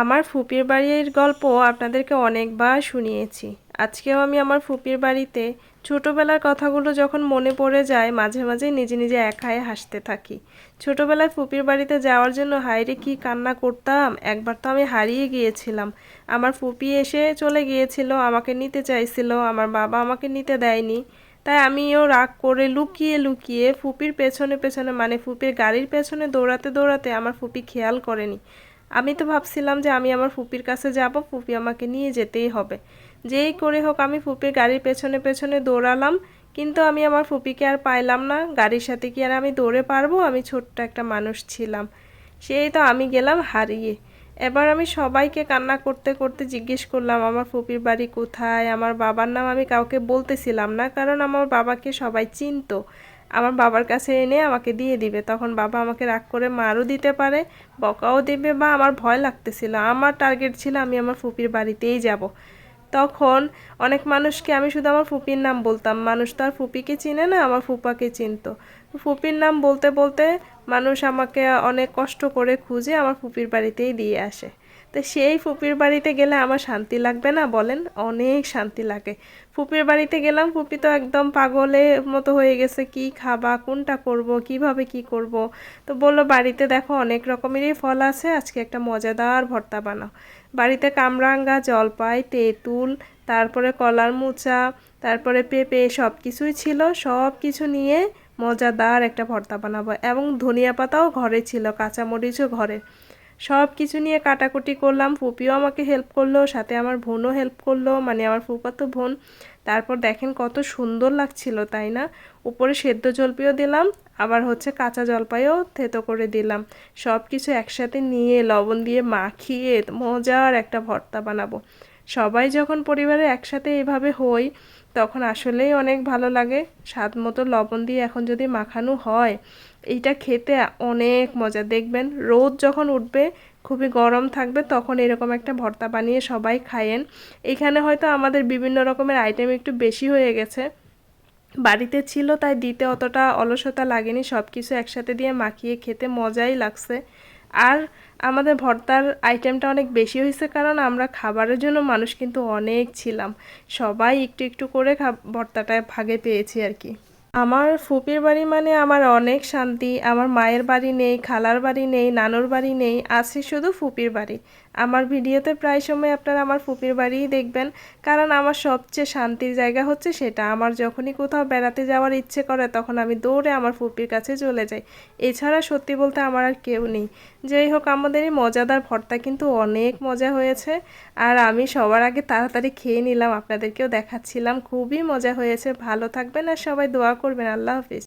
আমার ফুপির বাড়ির গল্প আপনাদেরকে অনেকবার শুনিয়েছি। আজকেও আমি আমার ফুপির বাড়িতে ছোটোবেলার কথাগুলো যখন মনে পড়ে যায়, মাঝে মাঝে নিজে নিজে একাই হাসতে থাকি। ছোটোবেলায় ফুপির বাড়িতে যাওয়ার জন্য হাইরে কি কান্না করতাম? একবার তো আমি হারিয়ে গিয়েছিলাম। আমার ফুপি এসে চলে গিয়েছিল, আমাকে নিতে চাইছিল, আমার বাবা আমাকে নিতে দেয়নি। তাই আমিও রাগ করে লুকিয়ে লুকিয়ে ফুপির পেছনে পেছনে মানে ফুপির গাড়ির পেছনে দৌড়াতে দৌড়াতে আমার ফুপি খেয়াল করেনি। আমি তো ভাবছিলাম যে আমি আমার ফুপির কাছে যাব, ফুপি আমাকে নিয়ে যেতেই হবে। যেই করে হোক আমি ফুপির গাড়ির পেছনে পেছনে দৌড়ালাম, কিন্তু আমি আমার ফুপিকে আর পাইলাম না। গাড়ির সাথে কি আর আমি দৌড়ে পারব? আমি ছোট্ট একটা মানুষ ছিলাম। সেই তো আমি গেলাম হারিয়ে। এবার আমি সবাইকে কান্না করতে করতে জিজ্ঞেস করলাম, আমার ফুপির বাড়ি কোথায়? আমার বাবার নাম আমি কাউকে বলতেছিলাম না, কারণ আমার বাবাকে সবাই চিনতো। আমার বাবার কাছে এনে আমাকে দিয়ে দিবে। তখন বাবা আমাকে রাগ করে মারও দিতে পারে, বকাও দিবে বা আমার ভয় লাগতেছিল। আমার টার্গেট ছিল আমি আমার ফুপির বাড়িতেই যাব। তখন অনেক মানুষকে আমি শুধু আমার ফুপির নাম বলতাম। মানুষ তো আর ফুপিকে চিনে না, আমার ফুপাকে চিনতো। ফুপির নাম বলতে বলতে মানুষ আমাকে অনেক কষ্ট করে খুঁজে আমার ফুপির বাড়িতেই দিয়ে আসে। তো সেই ফুপির বাড়িতে গেলে আমার শান্তি লাগবে না বলেন? অনেক শান্তি লাগে। ফুপির বাড়িতে গেলাম, ফুপি তো একদম পাগলের মতো হয়ে গেছে। কি খাবা, কোনটা করব, কীভাবে কি করব? তো বলল, বাড়িতে দেখো অনেক রকমেরই ফল আছে, আজকে একটা মজাদার ভর্তা বানাও। বাড়িতে কামরাঙ্গা, জলপাই, তেঁতুল, তারপরে কলার মোচা, তারপরে পেঁপে সব কিছুই ছিল। সব কিছু নিয়ে মজাদার একটা ভর্তা বানাবো। এবং ধনিয়া পাতাও ঘরে ছিল, কাঁচামরিচও ঘরে। সব কিছু নিয়ে কাটাকুটি করলাম, ফুপিও আমাকে হেল্প করল, সাথে আমার বোনও হেল্প করল মানে আমার ফুপাতো বোন। তারপর দেখেন কত সুন্দর লাগছিল, তাই না? উপরে সেদ্ধ জলপিও দিলাম, আবার হচ্ছে কাঁচা জলপাইও থেতো করে দিলাম। সব কিছু একসাথে নিয়ে লবণ দিয়ে মাখিয়ে মজার একটা ভর্তা বানাবো। সবাই যখন পরিবারে একসাথে এভাবে হই, তখন আসলেই অনেক ভালো লাগে। স্বাদ মতো লবণ দিয়ে এখন যদি মাখানো হয়, এইটা খেতে অনেক মজা। দেখবেন রোদ যখন উঠবে, খুবই গরম থাকবে, তখন এরকম একটা ভর্তা বানিয়ে সবাই খায়েন। এখানে হয়তো আমাদের বিভিন্ন রকমের আইটেম একটু বেশি হয়ে গেছে। বাড়িতে ছিল, তাই দিতে অতটা অলসতা লাগেনি। সব কিছু একসাথে দিয়ে মাখিয়ে খেতে মজাই লাগছে। আর আমাদের ভর্তার আইটেমটা অনেক বেশি হয়েছে কারণ আমরা খাবারের জন্য মানুষ কিন্তু অনেক ছিলাম। সবাই একটু একটু করে ভর্তাটা ভাগে পেয়েছি আর কি। আমার ফুপির বাড়ি মানে আমার অনেক শান্তি, আমার মায়ের বাড়ি নেই, খালার বাড়ি নেই, নানুর বাড়ি নেই, আছে শুধু ফুপির বাড়ি। আমার ভিডিওতে প্রায় সময় আপনারা আমার ফুপির বাড়িই দেখবেন, কারণ আমার সবচেয়ে শান্তির জায়গা হচ্ছে সেটা। আমার যখনই কোথাও বেড়াতে যাওয়ার ইচ্ছে করে, তখন আমি দৌড়ে আমার ফুপির কাছে চলে যাই। এছাড়া সত্যি বলতে আমার আর কেউ নেই। যাই হোক, আমাদের এই মজাদার ভর্তা কিন্তু অনেক মজা হয়েছে, আর আমি সবার আগে তাড়াতাড়ি খেয়ে নিলাম। আপনাদেরকেও দেখাচ্ছিলাম, খুবই মজা হয়েছে। ভালো থাকবেন আর সবাই দোয়া করবেন আল্লাহ হাফিজ।